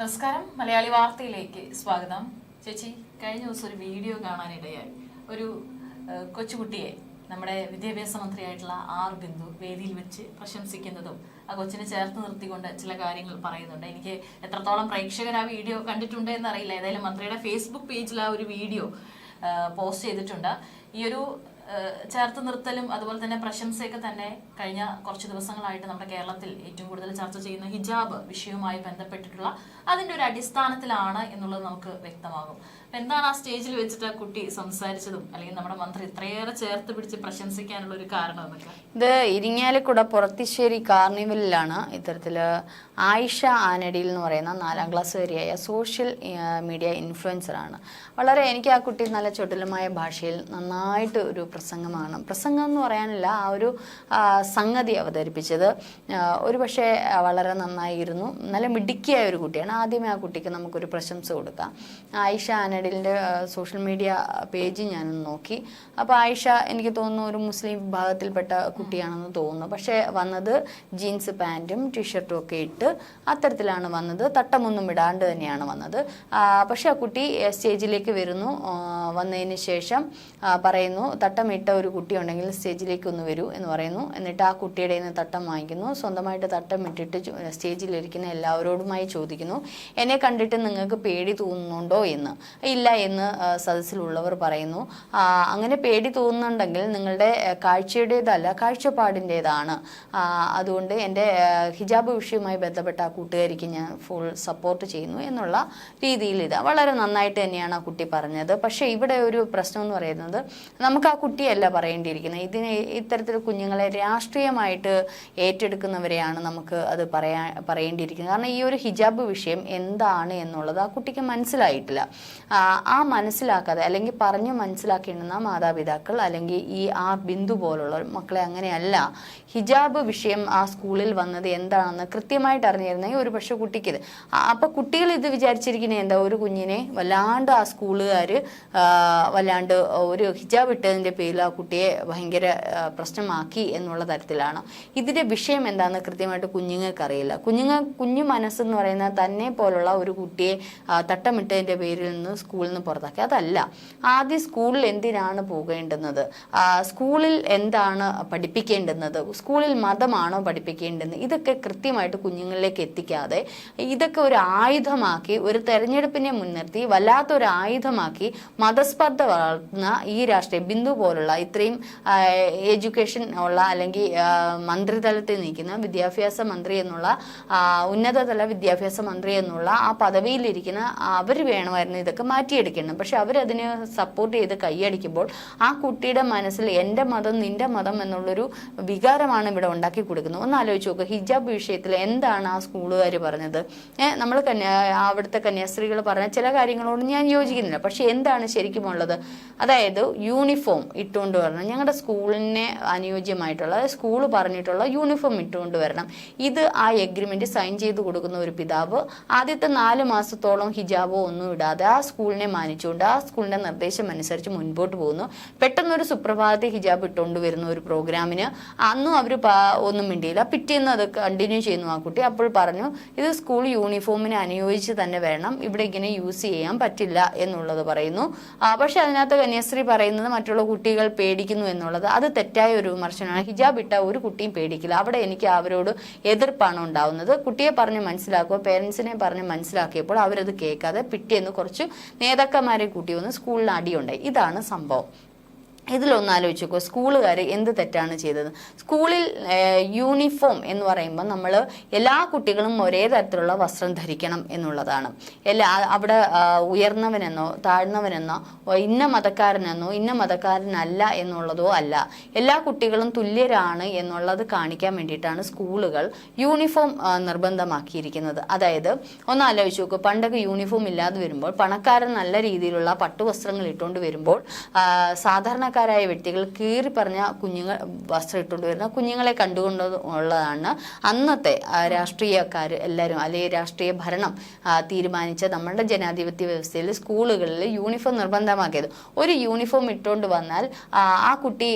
നമസ്കാരം. മലയാളി വാർത്തയിലേക്ക് സ്വാഗതം. ചേച്ചി കഴിഞ്ഞ ദിവസം ഒരു വീഡിയോ കാണാനിടയായി. ഒരു കൊച്ചുകുട്ടിയെ നമ്മുടെ വിദ്യാഭ്യാസ മന്ത്രിയായിട്ടുള്ള ആർ ബിന്ദു വേദിയിൽ വെച്ച് പ്രശംസിക്കുന്നതും ആ കൊച്ചിനെ ചേർത്ത് നിർത്തിക്കൊണ്ട് ചില കാര്യങ്ങൾ പറയുന്നുണ്ട്. എനിക്ക് എത്രത്തോളം പ്രേക്ഷകർ ആ വീഡിയോ കണ്ടിട്ടുണ്ട് എന്നറിയില്ല. ഏതായാലും മന്ത്രിയുടെ ഫേസ്ബുക്ക് പേജിൽ ആ ഒരു വീഡിയോ പോസ്റ്റ് ചെയ്തിട്ടുണ്ട്. ഈ ഒരു ചേർത്ത് നിർത്തലും അതുപോലെ തന്നെ പ്രശംസയൊക്കെ തന്നെ കഴിഞ്ഞ കുറച്ച് ദിവസങ്ങളായിട്ട് നമ്മുടെ കേരളത്തിൽ ഏറ്റവും കൂടുതൽ ചർച്ച ചെയ്യുന്ന ഹിജാബ് വിഷയവുമായി ബന്ധപ്പെട്ടിട്ടുള്ള അതിന്റെ ഒരു അടിസ്ഥാനത്തിലാണ് എന്നുള്ളത് നമുക്ക് വ്യക്തമാകും. എന്താണ് ആ സ്റ്റേജിൽ വെച്ചിട്ട് ആ കുട്ടി സംസാരിച്ചതും? അല്ലെങ്കിൽ നമ്മുടെ മന്ത്രി ഇത്രയേറെ ചേർത്ത് പിടിച്ച് പ്രശംസിക്കാനുള്ള ഒരു കാരണം എന്നൊക്കെ ഇത് ഇരിങ്ങാലക്കുട പുറത്തിശ്ശേരി കാർണിവലിലാണ് ഇത്തരത്തിൽ ആയിഷ ആനടിയിൽ എന്ന് പറയുന്ന നാലാം ക്ലാസ് വരെയായ സോഷ്യൽ മീഡിയ ഇൻഫ്ലുവൻസർ ആണ് വളരെ എനിക്ക് ആ കുട്ടി നല്ല ചൊട്ടലമായ ഭാഷയിൽ നന്നായിട്ട് ഒരു പ്രസംഗമാണ്. പ്രസംഗം എന്ന് പറയാനില്ല ആ ഒരു സംഗതി അവതരിപ്പിച്ചത്. ഒരു പക്ഷേ വളരെ നന്നായിരുന്നു നല്ല മിടുക്കിയായ ഒരു കുട്ടിയാണ്. ആദ്യമേ ആ കുട്ടിക്ക് നമുക്കൊരു പ്രശംസ കൊടുക്കാം. ആയിഷ ആനഡിലിന്റെ സോഷ്യൽ മീഡിയ പേജ് ഞാനൊന്ന് നോക്കി. അപ്പോൾ ആയിഷ എനിക്ക് തോന്നുന്നു ഒരു മുസ്ലിം വിഭാഗത്തിൽപ്പെട്ട കുട്ടിയാണെന്ന് തോന്നുന്നു. പക്ഷേ വന്നത് ജീൻസ് പാന്റും ടീഷർട്ടും ഒക്കെ ഇട്ട് അത്തരത്തിലാണ് വന്നത്. തട്ടമൊന്നും ഇടാണ്ട് തന്നെയാണ് വന്നത്. പക്ഷേ ആ കുട്ടി സ്റ്റേജിലേക്ക് വരുന്നു. വന്നതിന് ശേഷം പറയുന്നു തട്ടമിട്ട ഒരു കുട്ടി ഉണ്ടെങ്കിൽ സ്റ്റേജിലേക്ക് ഒന്ന് വരൂ എന്ന് പറയുന്നു. എന്നിട്ട് ആ കുട്ടിയുടെ നിന്ന് തട്ടം വാങ്ങിക്കുന്നു. സ്വന്തമായിട്ട് തട്ടം ഇട്ടിട്ട് സ്റ്റേജിലിരിക്കുന്ന എല്ലാവരോടുമായി ചോദിക്കുന്നു. എന്നെ കണ്ടിട്ട് നിങ്ങൾക്ക് പേടി തോന്നുന്നുണ്ടോ? എന്ന്. ഇല്ല എന്ന് സദസ്സിലുള്ളവർ പറയുന്നു. അങ്ങനെ പേടി തോന്നുന്നുണ്ടെങ്കിൽ നിങ്ങളുടെ കാഴ്ചയുടേതല്ല കാഴ്ചപ്പാടിന്റെതാണ്. അതുകൊണ്ട് എന്റെ ഹിജാബ് വിഷയവുമായി ബന്ധപ്പെട്ട ആ കൂട്ടുകാരിക്ക് ഞാൻ ഫുൾ സപ്പോർട്ട് ചെയ്യുന്നു എന്നുള്ള രീതിയിൽ ഇത്. വളരെ നന്നായിട്ട് തന്നെയാണ് ആ കുട്ടി പറഞ്ഞത്. പക്ഷേ ഇവിടെ ഒരു പ്രശ്നം എന്ന് പറയുന്നത് നമുക്ക് ആ കുട്ടിയല്ല പറയേണ്ടിയിരിക്കുന്നത്. ഇതിന് ഇത്തരത്തിൽ കുഞ്ഞുങ്ങളെ രാഷ്ട്രീയമായിട്ട് ഏറ്റെടുക്കുന്നവരെയാണ് നമുക്ക് അത് പറയാ പറയേണ്ടിയിരിക്കുന്നത്. കാരണം ഈ ഒരു ഹിജാബ് വിഷയം എന്താണ് എന്നുള്ളത് ആ കുട്ടിക്ക് മനസ്സിലായിട്ടില്ല. ആ, ആ മനസ്സിലാക്കാതെ അല്ലെങ്കിൽ പറഞ്ഞു മനസ്സിലാക്കിയിരുന്ന മാതാപിതാക്കൾ അല്ലെങ്കിൽ ഈ ആ ബിന്ദു പോലുള്ള മക്കളെ അങ്ങനെയല്ല. ഹിജാബ് വിഷയം ആ സ്കൂളിൽ വന്നത് എന്താണെന്ന് കൃത്യമായിട്ട് അറിഞ്ഞിരുന്നെങ്കിൽ ഒരു പക്ഷെ കുട്ടിക്ക് ഇത്. കുട്ടികൾ ഇത് വിചാരിച്ചിരിക്കുന്നത് എന്താ? ഒരു കുഞ്ഞിനെ വല്ലാണ്ട് ആ സ്കൂളുകാർ വല്ലാണ്ട് ഒരു ഹിജാബ് ഇട്ടതിന്റെ പേരിൽ ആ കുട്ടിയെ ഭയങ്കര പ്രശ്നമാക്കി എന്നുള്ള തരത്തിലാണ്. ഇതിന്റെ വിഷയം എന്താണെന്ന് കൃത്യമായിട്ട് കുഞ്ഞുങ്ങൾക്ക് അറിയില്ല കുഞ്ഞുങ്ങൾ കുഞ്ഞു മനസ്സെന്ന് പറയുന്ന തന്നെ പോലുള്ള ഒരു കുട്ടിയെ തട്ടമിട്ടതിന്റെ പേരിൽ നിന്ന് സ്കൂളിൽ നിന്ന് പുറത്താക്കി. അതല്ല ആദ്യം സ്കൂളിൽ എന്തിനാണ് പോകേണ്ടുന്നത്? സ്കൂളിൽ എന്താണ് പഠിപ്പിക്കേണ്ടുന്നത്? സ്കൂളിൽ മതമാണോ പഠിപ്പിക്കേണ്ടുന്നത്? ഇതൊക്കെ കൃത്യമായിട്ട് കുഞ്ഞുങ്ങളിലേക്ക് എത്തിക്കാതെ ഇതൊക്കെ ഒരു ആയുധമാക്കി ഒരു തെരഞ്ഞെടുപ്പിനെ മുൻനിർത്തി വല്ലാത്തൊരു ആയുധമാക്കി മതസ്പർദ്ധ വളർത്തുന്ന ഈ രാഷ്ട്രീയ ബിന്ദു പോലുള്ള ഇത്രയും എഡ്യൂക്കേഷൻ ഉള്ള അല്ലെങ്കിൽ മന്ത്രിതലത്തിൽ നിൽക്കുന്ന വിദ്യാഭ്യാസ മന്ത്രി എന്നുള്ള ഉന്നതതല വിദ്യാഭ്യാസ മന്ത്രി എന്നുള്ള ആ പദവിയിലിരിക്കുന്ന അവർ വേണമായിരുന്നു ഇതൊക്കെ മാറ്റിയെടുക്കണം പക്ഷെ അവരതിന് സപ്പോർട്ട് ചെയ്ത് കൈയടിക്കുമ്പോൾ ആ കുട്ടിയുടെ മനസ്സിൽ എന്റെ മതം നിന്റെ മതം എന്നുള്ളൊരു വികാരമാണ് ഇവിടെ ഉണ്ടാക്കി കൊടുക്കുന്നത്. ഒന്ന് ആലോചിച്ച് നോക്കുക ഹിജാബ് വിഷയത്തിൽ എന്താണ് ആ സ്കൂളുകാർ പറഞ്ഞത്? നമ്മൾ കന്യാ അവിടുത്തെ കന്യാസ്ത്രീകൾ പറഞ്ഞ ചില കാര്യങ്ങളോട് ഞാൻ യോജിക്കുന്നില്ല. പക്ഷെ എന്താണ് ശരിക്കും ഉള്ളത്? അതായത് യൂണിഫോം ഇട്ടുകൊണ്ട് വരണം. ഞങ്ങളുടെ സ്കൂളിനെ അനുയോജ്യമായിട്ടുള്ള സ്കൂൾ പറഞ്ഞിട്ടുള്ള യൂണിഫോം ഇട്ടുകൊണ്ട് വരണം. ഇത് ആ എഗ്രിമെന്റ് സൈൻ ചെയ്ത് കൊടുക്കുന്ന ഒരു പിതാവ് ആദ്യത്തെ നാല് മാസത്തോളം ഹിജാബോ ഒന്നും ഇടാതെ ആ സ്കൂളിനെ മാനിച്ചുകൊണ്ട് ആ സ്കൂളിന്റെ നിർദ്ദേശം അനുസരിച്ച് മുൻപോട്ട് പോകുന്നു. പെട്ടെന്നൊരു സുപ്രഭാതത്തിൽ ഹിജാബ് ഇട്ടുകൊണ്ട് വരുന്ന ഒരു പ്രോഗ്രാമിന് അന്നും അവർ ഒന്നും മിണ്ടിയില്ല. പിറ്റേന്ന് അത് കണ്ടിന്യൂ ചെയ്യുന്നു ആ കുട്ടി. അപ്പോൾ പറഞ്ഞു ഇത് സ്കൂൾ യൂണിഫോമിന് അനുയോജിച്ച് തന്നെ വേണം. ഇവിടെ ഇങ്ങനെ യൂസ് ചെയ്യാൻ പറ്റില്ല എന്നുള്ളത് പറയുന്നു. പക്ഷെ അതിനകത്ത് കന്യാസ്ത്രീ പറയുന്നത് മറ്റുള്ള കുട്ടികൾ പേടിക്കുന്നു എന്നുള്ളത് അത് തെറ്റായ ഒരു വിമർശനമാണ്. ഹിജാബ് ഇട്ട ഒരു കുട്ടിയും പേടിക്കില്ല. അവിടെ എനിക്ക് അവരോട് എതിർപ്പാണ് ഉണ്ടാവുന്നത്. കുട്ടിയെ പറഞ്ഞ് മനസ്സിലാക്കുക പേരൻസിനെ പറഞ്ഞ് മനസ്സിലാക്കിയപ്പോൾ അവരത് കേൾക്കാതെ പിറ്റേന്ന് കുറച്ച് നേതാക്കന്മാരെ കൂട്ടി വന്ന് സ്കൂളിൽ അടിയുണ്ടായി. ഇതാണ് സംഭവം. ഇതിലൊന്ന് ആലോചിച്ച് നോക്കുക സ്കൂളുകാർ എന്ത് തെറ്റാണ് ചെയ്തത്? സ്കൂളിൽ യൂണിഫോം എന്ന് പറയുമ്പോൾ നമ്മൾ എല്ലാ കുട്ടികളും ഒരേ തരത്തിലുള്ള വസ്ത്രം ധരിക്കണം എന്നുള്ളതാണ്. എല്ലാ അവിടെ ഉയർന്നവനെന്നോ താഴ്ന്നവനെന്നോ ഇന്ന മതക്കാരനെന്നോ ഇന്ന മതക്കാരനല്ല എന്നുള്ളതോ അല്ല. എല്ലാ കുട്ടികളും തുല്യരാണ് എന്നുള്ളത് കാണിക്കാൻ വേണ്ടിയിട്ടാണ് സ്കൂളുകൾ യൂണിഫോം നിർബന്ധമാക്കിയിരിക്കുന്നത്. അതായത് ഒന്ന് ആലോചിച്ച് നോക്കുക പണ്ടൊക്കെ യൂണിഫോം ഇല്ലാതെ വരുമ്പോൾ പണക്കാരൻ നല്ല രീതിയിലുള്ള പട്ടുവസ്ത്രങ്ങൾ ഇട്ടുകൊണ്ട് വരുമ്പോൾ സാധാരണ സാധാരണക്കാർ ചെറുപ്പക്കാരായ വ്യക്തികൾ കീറി പറഞ്ഞ കുഞ്ഞുങ്ങൾ വസ്ത്രം ഇട്ടുകൊണ്ട് വരുന്ന കുഞ്ഞുങ്ങളെ കണ്ടുകൊണ്ട് ഉള്ളതാണ് അന്നത്തെ രാഷ്ട്രീയക്കാർ എല്ലാവരും അല്ലെങ്കിൽ രാഷ്ട്രീയ ഭരണം തീരുമാനിച്ച നമ്മുടെ ജനാധിപത്യ വ്യവസ്ഥയിൽ സ്കൂളുകളിൽ യൂണിഫോം നിർബന്ധമാക്കിയത്. ഒരു യൂണിഫോം ഇട്ടുകൊണ്ട് വന്നാൽ ആ, കുട്ടി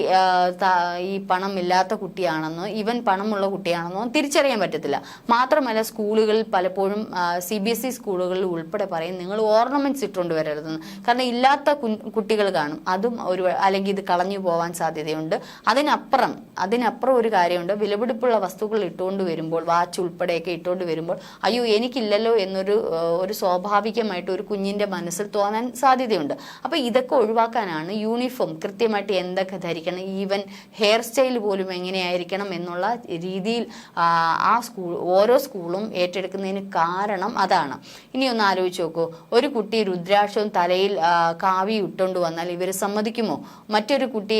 ഈ പണമില്ലാത്ത കുട്ടിയാണെന്നോ ഇവൻ പണമുള്ള കുട്ടിയാണെന്നോ തിരിച്ചറിയാൻ പറ്റത്തില്ല. മാത്രമല്ല സ്കൂളുകളിൽ പലപ്പോഴും സി ബി എസ് ഇ സ്കൂളുകളിൽ ഉൾപ്പെടെ പറയും നിങ്ങൾ ഓർണമെന്റ്സ് ഇട്ടുകൊണ്ട് വരരുതെന്ന്. കാരണം ഇല്ലാത്ത കുട്ടികൾ കാണും. അതും ഒരു അല്ലെങ്കിൽ ഇത് കളഞ്ഞു പോവാൻ സാധ്യതയുണ്ട്. അതിനപ്പുറം അതിനപ്പുറം ഒരു കാര്യമുണ്ട്. വിലപിടിപ്പുള്ള വസ്തുക്കൾ ഇട്ടുകൊണ്ട് വരുമ്പോൾ വാച്ച് ഉൾപ്പെടെയൊക്കെ ഇട്ടുകൊണ്ട് വരുമ്പോൾ അയ്യോ എനിക്കില്ലല്ലോ എന്നൊരു ഒരു സ്വാഭാവികമായിട്ട് ഒരു കുഞ്ഞിന്റെ മനസ്സിൽ തോന്നാൻ സാധ്യതയുണ്ട്. അപ്പോൾ ഇതൊക്കെ ഒഴിവാക്കാനാണ് യൂണിഫോം കൃത്യമായിട്ട് എന്തൊക്കെ ധരിക്കണം ഈവൻ ഹെയർ സ്റ്റൈൽ പോലും എങ്ങനെയായിരിക്കണം എന്നുള്ള രീതിയിൽ ആ സ്കൂൾ ഓരോ സ്കൂളും ഏറ്റെടുക്കുന്നതിന് കാരണം അതാണ്. ഇനി ഒന്ന് ആലോചിച്ച് നോക്കൂ. ഒരു കുട്ടി രുദ്രാക്ഷവും തലയിൽ കാവി ഇട്ടുകൊണ്ട് വന്നാൽ ഇവർ സമ്മതിക്കുമോ? മറ്റൊരു കുട്ടി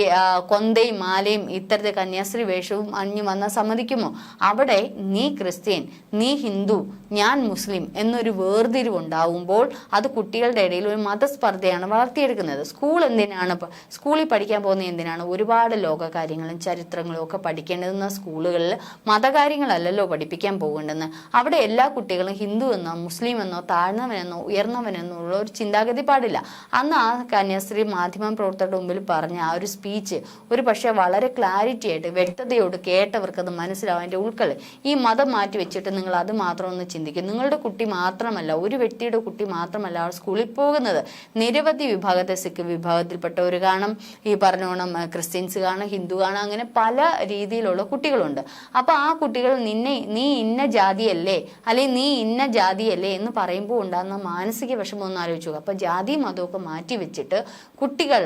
കൊന്തയും മാലയും ഇത്തരത്തെ കന്യാസ്ത്രീ വേഷവും അണിഞ്ഞു വന്നാൽ സമ്മതിക്കുമോ? അവിടെ നീ ക്രിസ്ത്യൻ നീ ഹിന്ദു ഞാൻ മുസ്ലിം എന്നൊരു വേർതിരിവ് വേർതിരിവുണ്ടാവുമ്പോൾ അത് കുട്ടികളുടെ ഇടയിൽ ഒരു മതസ്പർദ്ധയാണ് വളർത്തിയെടുക്കുന്നത്. സ്കൂൾ എന്തിനാണ് സ്കൂളിൽ പഠിക്കാൻ പോകുന്നത് എന്തിനാണ്? ഒരുപാട് ലോക കാര്യങ്ങളും ചരിത്രങ്ങളും ഒക്കെ പഠിക്കേണ്ടതെന്ന സ്കൂളുകളിൽ മതകാര്യങ്ങളല്ലല്ലോ പഠിപ്പിക്കാൻ പോകേണ്ടെന്ന് അവിടെ എല്ലാ കുട്ടികളും ഹിന്ദു എന്നോ മുസ്ലിം എന്നോ താഴ്ന്നവനെന്നോ ഉയർന്നവനെന്നോ ഉള്ള ഒരു ചിന്താഗതി പാടില്ല. അന്ന് ആ കന്യാസ്ത്രീ മാധ്യമ പ്രവർത്തകരുടെ മുമ്പിൽ പറഞ്ഞ ആ ഒരു സ്പീച്ച് ഒരു പക്ഷേ വളരെ ക്ലാരിറ്റി ആയിട്ട് വ്യക്തതയോട് കേട്ടവർക്ക് അത് മനസ്സിലാവും. അതിന്റെ ഉൾക്കൾ ഈ മതം മാറ്റി വെച്ചിട്ട് നിങ്ങൾ അത് മാത്രം ഒന്ന് ചിന്തിക്കും. നിങ്ങളുടെ കുട്ടി മാത്രമല്ല ഒരു വ്യക്തിയുടെ കുട്ടി മാത്രമല്ല ആ സ്കൂളിൽ പോകുന്നത്. നിരവധി വിഭാഗത്തെ സിഖ് വിഭാഗത്തിൽപ്പെട്ടവർ കാണും. ഈ പറഞ്ഞോണം ക്രിസ്ത്യൻസ് കാണും ഹിന്ദു കാണും അങ്ങനെ പല രീതിയിലുള്ള കുട്ടികളുണ്ട്. അപ്പോൾ ആ കുട്ടികൾ നിന്നെ നീ ഇന്ന ജാതിയല്ലേ അല്ലെങ്കിൽ നീ ഇന്ന ജാതിയല്ലേ എന്ന് പറയുമ്പോൾ ഉണ്ടാകുന്ന മാനസിക വിഷമം ഒന്ന് ആലോചിച്ചു അപ്പോൾ അപ്പൊ ജാതി മതമൊക്കെ മാറ്റി വെച്ചിട്ട് കുട്ടികൾ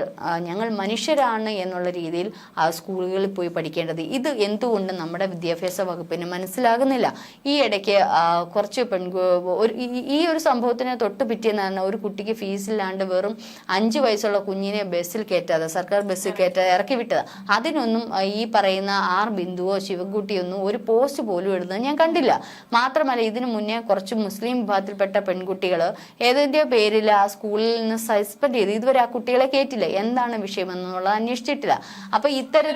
ഞങ്ങൾ മനുഷ്യരാണ് എന്നുള്ള രീതിയിൽ ആ സ്കൂളുകളിൽ പോയി പഠിക്കേണ്ടത്. ഇത് എന്തുകൊണ്ട് നമ്മുടെ വിദ്യാഭ്യാസ വകുപ്പിന് മനസ്സിലാകുന്നില്ല? ഈ ഇടയ്ക്ക് കുറച്ച് പെൺ ഈ- ഒരു സംഭവത്തിന് തൊട്ട് പിറ്റേന്ന് പറഞ്ഞാൽ ഒരു കുട്ടിക്ക് ഫീസില്ലാണ്ട് വെറും അഞ്ച് വയസ്സുള്ള കുഞ്ഞിനെ ബസ്സിൽ കയറ്റാതെ സർക്കാർ ബസ്സിൽ കയറ്റാതെ ഇറക്കി വിട്ടത്. അതിനൊന്നും ഈ പറയുന്ന ആർ ബിന്ദുവോ ശിവൻകുട്ടിയൊന്നും ഒരു പോസ്റ്റ് പോലും ഇടുന്നത് ഞാൻ കണ്ടില്ല. മാത്രമല്ല ഇതിനു മുന്നേ കുറച്ച് മുസ്ലിം വിഭാഗത്തിൽപ്പെട്ട പെൺകുട്ടികൾ ഏതിന്റെ പേരിൽ ആ സ്കൂളിൽ നിന്ന് സസ്പെൻഡ് ചെയ്ത് ഇതുവരെ ആ കുട്ടികളെ കയറ്റില്ല എന്താണ് വിഷയം എന്നുള്ളത് അന്വേഷിച്ചിട്ടില്ല. അപ്പൊ ഇത്തരം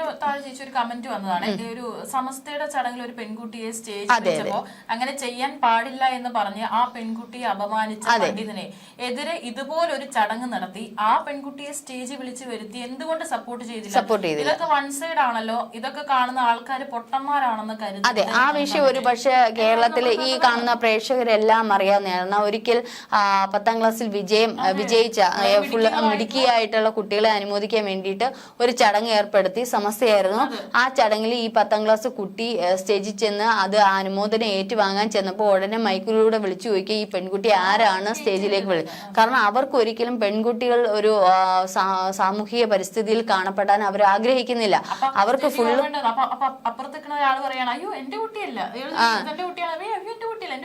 ഒരു കമന്റ് വന്നതാണ്. ഒരു സമസ്തയുടെ ചടങ്ങിൽ ഒരു പെൺകുട്ടിയെ സ്റ്റേജ് വെച്ചപ്പോ അങ്ങനെ ചെയ്യാൻ പാടില്ല എന്ന് പറഞ്ഞ് ആ പെൺകുട്ടിയെ അപമാനിച്ച പണ്ഡിതനെ എതിരെ ഇതുപോലൊരു ചടങ്ങ് നടത്തി ആ പെൺകുട്ടിയെ സ്റ്റേജ് വിളിച്ച് വരുത്തി എന്തുകൊണ്ട് സപ്പോർട്ട് ചെയ്തില്ല? സപ്പോർട്ട് ചെയ്തില്ല. ഇതൊക്കെ വൺ സൈഡ് ആണല്ലോ. ഇതൊക്കെ കാണുന്ന ആൾക്കാർ പൊട്ടന്മാരാണെന്ന് കരുതി അതെ ആ വിഷയം ഒരു പക്ഷേ കേരളത്തിൽ ഈ കാണുന്ന പ്രേക്ഷകരെല്ലാം അറിയാവുന്നതാണ്. ഒരിക്കൽ പത്താം ക്ലാസ്സിൽ വിജയം വിജയിച്ച ഫുൾ മിടുക്കിയായിട്ടുള്ള കുട്ടികളെ അനുമോദിക്കാൻ വേണ്ടിയിട്ട് ഒരു ചടങ്ങ് ഏർപ്പെടുത്തി. സമസ്തയായിരുന്നു. ആ ചടങ്ങിൽ ഈ പത്താം ക്ലാസ് കുട്ടി സ്റ്റേജിൽ ചെന്ന് അത് അനുമോദനം ഏറ്റുവാങ്ങാൻ ചെന്നപ്പോൾ ഉടനെ മൈക്കിലൂടെ വിളിച്ചു ചോദിക്കുക ഈ പെൺകുട്ടി ആരാണ് സ്റ്റേജിലേക്ക് വിളി കാരണം അവർക്ക് ഒരിക്കലും പെൺകുട്ടികൾ ഒരു സാമൂഹിക പരിസ്ഥിതിയിൽ കാണപ്പെടാൻ അവർ ആഗ്രഹിക്കുന്നില്ല. അവർക്ക് ഫുള്ള് എന്റെ കുട്ടിയല്ല. അയാൾ എന്റെ കുട്ടിയാണ്. "അയ്യോ,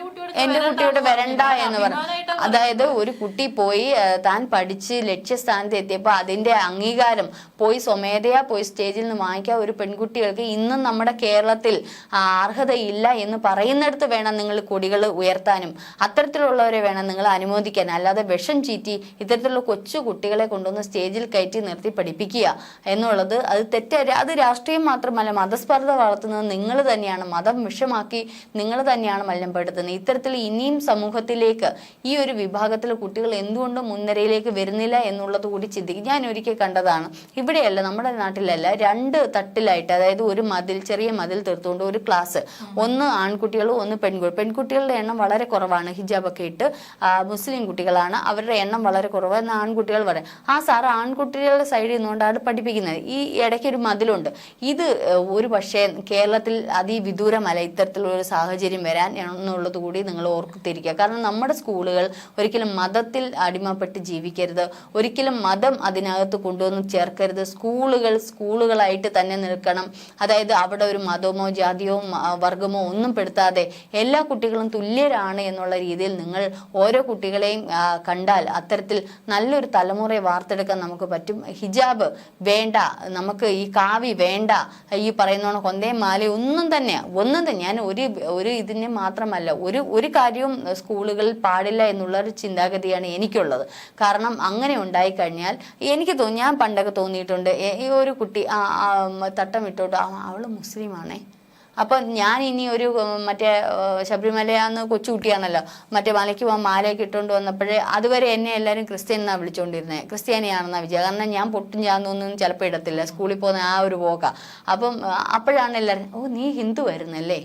കുട്ടിയല്ല. എന്റെ കുട്ടിയോട് വരണ്ട എന്ന് പറഞ്ഞു അതായത് ഒരു കുട്ടി പോയി താൻ പഠിച്ച് ലക്ഷ്യസ്ഥാനത്ത് എത്തിയപ്പോൾ അതിന്റെ അംഗീകാരം പോയി സ്വമേധയാ പോയി സ്റ്റേജിൽ നിന്ന് വാങ്ങിക്കാൻ ഒരു പെൺകുട്ടികൾക്ക് ഇന്നും നമ്മുടെ കേരളത്തിൽ അർഹതയില്ല എന്ന് പറയുന്നിടത്ത് വേണം നിങ്ങൾ കൊടികൾ ഉയർത്താനും. അത്തരത്തിലുള്ളവരെ വേണം നിങ്ങൾ അനുമോദിക്കാൻ. അല്ലാതെ വിഷം ചീറ്റി ഇത്തരത്തിലുള്ള കൊച്ചു കുട്ടികളെ കൊണ്ടുവന്ന് സ്റ്റേജിൽ കയറ്റി നിർത്തി പഠിപ്പിക്കുക എന്നുള്ളത് അത് തെറ്റാ. അത് രാഷ്ട്രീയം മാത്രമല്ല മതസ്പർദ്ധ വളർത്തുന്നത് നിങ്ങൾ തന്നെയാണ്. മതം വിഷമാക്കി നിങ്ങൾ തന്നെയാണ് മല്ലപ്പെടുത്തുന്നത് ഇത്തരത്തിൽ ഇനിയും സമൂഹത്തിലേക്ക് ഈ ഒരു വിഭാഗത്തിലെ കുട്ടികൾ എന്തുകൊണ്ട് മുൻനിരയിലേക്ക് വരുന്നില്ല എന്നുള്ളത് കൂടി ചിന്തിക്കും. ഞാൻ ഒരിക്കൽ കണ്ടതാണ്. ഇവിടെയല്ല നമ്മുടെ നാട്ടിലല്ല രണ്ട് തട്ടിലായിട്ട് അതായത് ഒരു മതിൽ ചെറിയ മതിൽ തീർത്തുകൊണ്ട് ഒരു ക്ലാസ് ഒന്ന് ആൺകുട്ടികളും ഒന്ന് പെൺകുട്ടി പെൺകുട്ടികളുടെ എണ്ണം വളരെ കുറവാണ് ഹിജാബൊക്കെ ഇട്ട് മുസ്ലിം കുട്ടികളാണ് അവരുടെ എണ്ണം വളരെ കുറവ്. എന്ന് ആൺകുട്ടികൾ പറയും. ആ സാറ് ആൺകുട്ടികളുടെ സൈഡിൽ നിന്നുകൊണ്ടാണ് പഠിപ്പിക്കുന്നത്. ഈ ഇടയ്ക്ക് ഒരു മതിലുണ്ട്. ഇത് ഒരു പക്ഷേ കേരളത്തിൽ അതിവിദൂരമല്ല ഇത്തരത്തിലുള്ള ഒരു സാഹചര്യം വരാൻ എന്നുള്ളത് കൂടി നിങ്ങൾ ഓർത്തിരിക്കുക. കാരണം നമ്മുടെ സ്കൂളുകൾ ഒരിക്കലും മതത്തിൽ അടിമപ്പെട്ട് ജീവിക്കരുത്. ഒരിക്കലും മതം അതിനകത്ത് കൊണ്ടുവന്ന് ചേർക്കരുത്. സ്കൂളുകൾ സ്കൂളുകളായിട്ട് തന്നെ നിൽക്കണം. അതായത് അവിടെ ഒരു മതമോ ജാതിയോ വർഗമോ ഒന്നും പെടുത്താതെ എല്ലാ കുട്ടികളും തുല്യരാണ് എന്നുള്ള രീതിയിൽ നിങ്ങൾ ഓരോ കുട്ടികളെയും കണ്ടാൽ അത്തരത്തിൽ നല്ലൊരു തലമുറയെ വാർത്തെടുക്കാൻ നമുക്ക് പറ്റും. ഹിജാബ് വേണ്ട. നമുക്ക് ഈ കാവി വേണ്ട. ഈ പറയുന്ന കൊന്തേ മാല ഒന്നും തന്നെ ഒന്നും തന്നെ. ഞാൻ ഒരു ഒരു ഇതിന് മാത്രമല്ല ഒരു ഒരു കാര്യവും സ്കൂളുകളിൽ പാടില്ല എന്നുള്ള ഒരു ചിന്താഗതിയാണ് എനിക്കുള്ളത്. കാരണം അങ്ങനെ ഉണ്ടായിക്കഴിഞ്ഞാൽ എനിക്ക് തോന്നി ഞാൻ പണ്ടൊക്കെ തോന്നിയിട്ടുണ്ട്. ഈ ഒരു കുട്ടി തട്ടം ഇട്ടോട്ട് അവൾ മുസ്ലിമാണേ. അപ്പം ഞാൻ ഇനി ഒരു മറ്റേ ശബരിമലയാന്ന് കൊച്ചുകുട്ടിയാണല്ലോ. മറ്റേ മലയ്ക്ക് പോകാൻ മാലയൊക്കെ ഇട്ടുകൊണ്ട് വന്നപ്പോഴേ അതുവരെ എന്നെ എല്ലാവരും ക്രിസ്ത്യൻ എന്നാണ് വിളിച്ചുകൊണ്ടിരുന്നത് ക്രിസ്ത്യാനിയാണെന്നാണ് വിചാരം കാരണം ഞാൻ പൊട്ടും ചാന്നൊന്നും ചിലപ്പോൾ ഇടത്തില്ല. സ്കൂളിൽ പോകുന്ന ആ ഒരു പോക്ക. അപ്പം അപ്പോഴാണ് എല്ലാവരും ഓ നീ ഹിന്ദു വരുന്നല്ലേ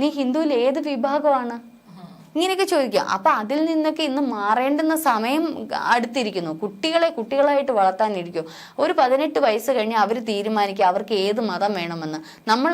നീ ഹിന്ദുവിൽ ഏത് വിഭാഗമാണ്? ഇങ്ങനെയൊക്കെ ചോദിക്കാം. അപ്പൊ അതിൽ നിന്നൊക്കെ ഇന്ന് മാറേണ്ടുന്ന സമയം അടുത്തിരിക്കുന്നു. കുട്ടികളെ കുട്ടികളായിട്ട് വളർത്താനിരിക്കും. ഒരു പതിനെട്ട് വയസ്സ് കഴിഞ്ഞ് അവർ തീരുമാനിക്കുക അവർക്ക് ഏത് മതം വേണമെന്ന്. നമ്മൾ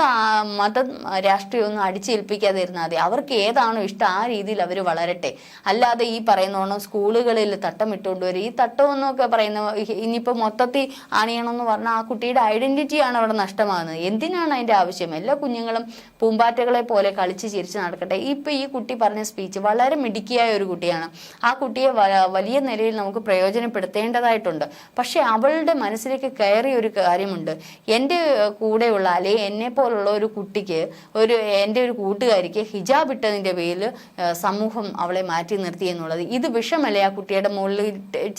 മതം രാഷ്ട്രീയമൊന്നും അടിച്ചേൽപ്പിക്കാതെ ഇരുന്നാൽ മതി. അവർക്ക് ഏതാണോ ഇഷ്ടം ആ രീതിയിൽ അവർ വളരട്ടെ. അല്ലാതെ ഈ പറയുന്നോണം സ്കൂളുകളിൽ തട്ടം ഇട്ടുകൊണ്ട് വരും. ഈ തട്ടം എന്നൊക്കെ പറയുന്ന ഇനിയിപ്പോൾ മൊത്തത്തിൽ അണിയണമെന്ന് പറഞ്ഞാൽ ആ കുട്ടിയുടെ ഐഡന്റിറ്റിയാണ് അവിടെ നഷ്ടമാകുന്നത്. എന്തിനാണ് അതിന്റെ ആവശ്യം? എല്ലാ കുഞ്ഞുങ്ങളും പൂമ്പാറ്റകളെ പോലെ കളിച്ച് ചിരിച്ച് നടക്കട്ടെ. ഇപ്പൊ ഈ കുട്ടി പറഞ്ഞ സ്പീച്ച് വളരെ മിടുക്കിയായ ഒരു കുട്ടിയാണ്. ആ കുട്ടിയെ വലിയ നിലയിൽ നമുക്ക് പ്രയോജനപ്പെടുത്തേണ്ടതായിട്ടുണ്ട്. പക്ഷെ അവളുടെ മനസ്സിലേക്ക് കയറിയ ഒരു കാര്യമുണ്ട്. എന്റെ കൂടെയുള്ള അല്ലെ എന്നെ പോലുള്ള ഒരു കുട്ടിക്ക് ഒരു എന്റെ ഒരു കൂട്ടുകാരിക്ക് ഹിജാബ് ഇട്ടതിന്റെ പേരിൽ സമൂഹം അവളെ മാറ്റി നിർത്തി എന്നുള്ളത്. ഇത് വിഷമല്ലേ ആ കുട്ടിയുടെ മുകളിൽ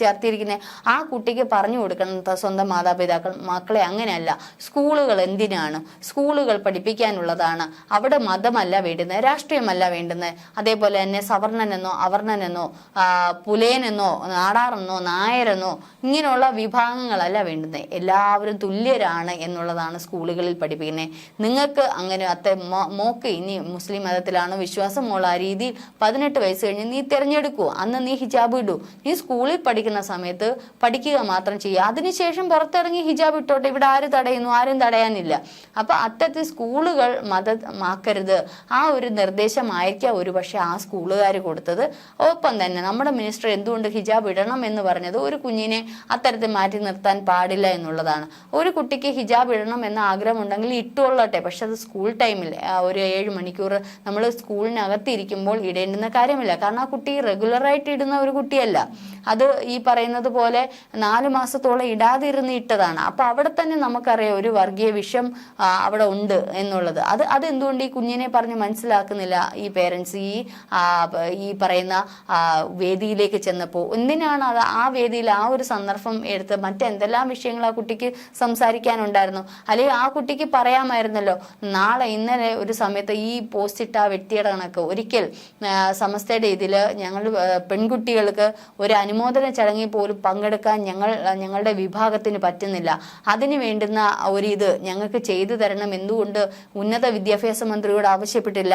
ചേർത്തിരിക്കുന്ന? ആ കുട്ടിക്ക് പറഞ്ഞു കൊടുക്കണം സ്വന്തം മാതാപിതാക്കൾ മക്കളെ അങ്ങനെയല്ല. സ്കൂളുകൾ എന്തിനാണ്? സ്കൂളുകൾ പഠിപ്പിക്കാനുള്ളതാണ്. അവിടെ മതമല്ല വേണ്ടുന്നത് രാഷ്ട്രീയമല്ല വേണ്ടുന്നത്. അതേപോലെ തന്നെ സവർണനെന്നോ അവർണനെന്നോ പുലേനെന്നോ നാടാറെന്നോ നായരെന്നോ ഇങ്ങനെയുള്ള വിഭാഗങ്ങളല്ല വേണ്ടുന്നത് എല്ലാവരും തുല്യരാണ് എന്നുള്ളതാണ് സ്കൂളുകളിൽ പഠിപ്പിക്കുന്നത് നിങ്ങൾക്ക് അങ്ങനെ അത്ത മോക്ക് ഇനി മുസ്ലിം മതത്തിലാണോ വിശ്വാസമുള്ള ആ രീതിയിൽ പതിനെട്ട് വയസ്സ് കഴിഞ്ഞ് നീ തിരഞ്ഞെടുക്കൂ അന്ന് നീ ഹിജാബ് ഇടൂ. നീ സ്കൂളിൽ പഠിക്കുന്ന സമയത്ത് പഠിക്കുക മാത്രം ചെയ്യുക. അതിനുശേഷം പുറത്തിറങ്ങി ഹിജാബ് ഇട്ടോട്ടെ. ഇവിടെ ആര് തടയുന്നു? ആരും തടയാനില്ല. അപ്പൊ അത്തരത്തിൽ സ്കൂളുകൾ മതമാക്കരുത് ആ ഒരു നിർദ്ദേശമായിരിക്കാം ഒരു പക്ഷെ ആ സ്കൂളുകാർ കൊടുത്തത്. ഒപ്പം തന്നെ നമ്മുടെ മിനിസ്റ്റർ എന്തുകൊണ്ട് ഹിജാബ് ഇടണം എന്ന് പറഞ്ഞത് ഒരു കുഞ്ഞിനെ അത്തരത്തിൽ മാറ്റി നിർത്താൻ പാടില്ല എന്നുള്ളതാണ്. ഒരു കുട്ടിക്ക് ഹിജാബ് ഇടണം എന്ന ആഗ്രഹം ഉണ്ടെങ്കിൽ ഇട്ടുകൊള്ളട്ടെ പക്ഷെ അത് സ്കൂൾ ടൈമിൽ ഒരു ഏഴ് മണിക്കൂർ നമ്മൾ സ്കൂളിനകത്തിരിക്കുമ്പോൾ ഇടേണ്ടുന്ന കാര്യമില്ല. കാരണം ആ കുട്ടി റെഗുലറായിട്ട് ഇടുന്ന ഒരു കുട്ടിയല്ല. അത് ഈ പറയുന്നത് പോലെ നാല് മാസത്തോളം ഇടാതിരുന്ന് ഇട്ടതാണ്. അപ്പൊ അവിടെ തന്നെ നമുക്കറിയാം ഒരു വർഗീയ വിഷം അവിടെ ഉണ്ട് എന്നുള്ളത്. അത് അത് അതെന്തുകൊണ്ട് ഈ കുഞ്ഞിനെ പറഞ്ഞ് മനസ്സിലാക്കുന്നില്ല ഈ പേരൻസ്? ഈ ഈ പറയുന്ന വേദിയിലേക്ക് ചെന്നപ്പോൾ എന്തിനാണ് അത് ആ വേദിയിൽ ആ ഒരു സന്ദർഭം എടുത്ത് മറ്റെന്തെല്ലാം വിഷയങ്ങൾ ആ കുട്ടിക്ക് സംസാരിക്കാനുണ്ടായിരുന്നു? അല്ലെങ്കിൽ ആ കുട്ടിക്ക് പറയാമായിരുന്നല്ലോ നാളെ ഇന്നലെ ഒരു സമയത്ത് ഈ പോസ്റ്റ് ഇട്ട ആ വ്യക്തിയുടെ കണക്ക് ഒരിക്കൽ സമസ്തയുടെ ഇതിൽ ഞങ്ങൾ പെൺകുട്ടികൾക്ക് ഒരു അനുമോദന ചടങ്ങിൽ പോലും പങ്കെടുക്കാൻ ഞങ്ങൾ ഞങ്ങളുടെ വിഭാഗത്തിന് പറ്റുന്നില്ല. അതിന് വേണ്ടുന്ന ഒരു ഇത് ഞങ്ങൾക്ക് ചെയ്തു തരണം. എന്തുകൊണ്ട് ഉന്നത വിദ്യാഭ്യാസ മന്ത്രിയോട് ആവശ്യപ്പെട്ടില്ല?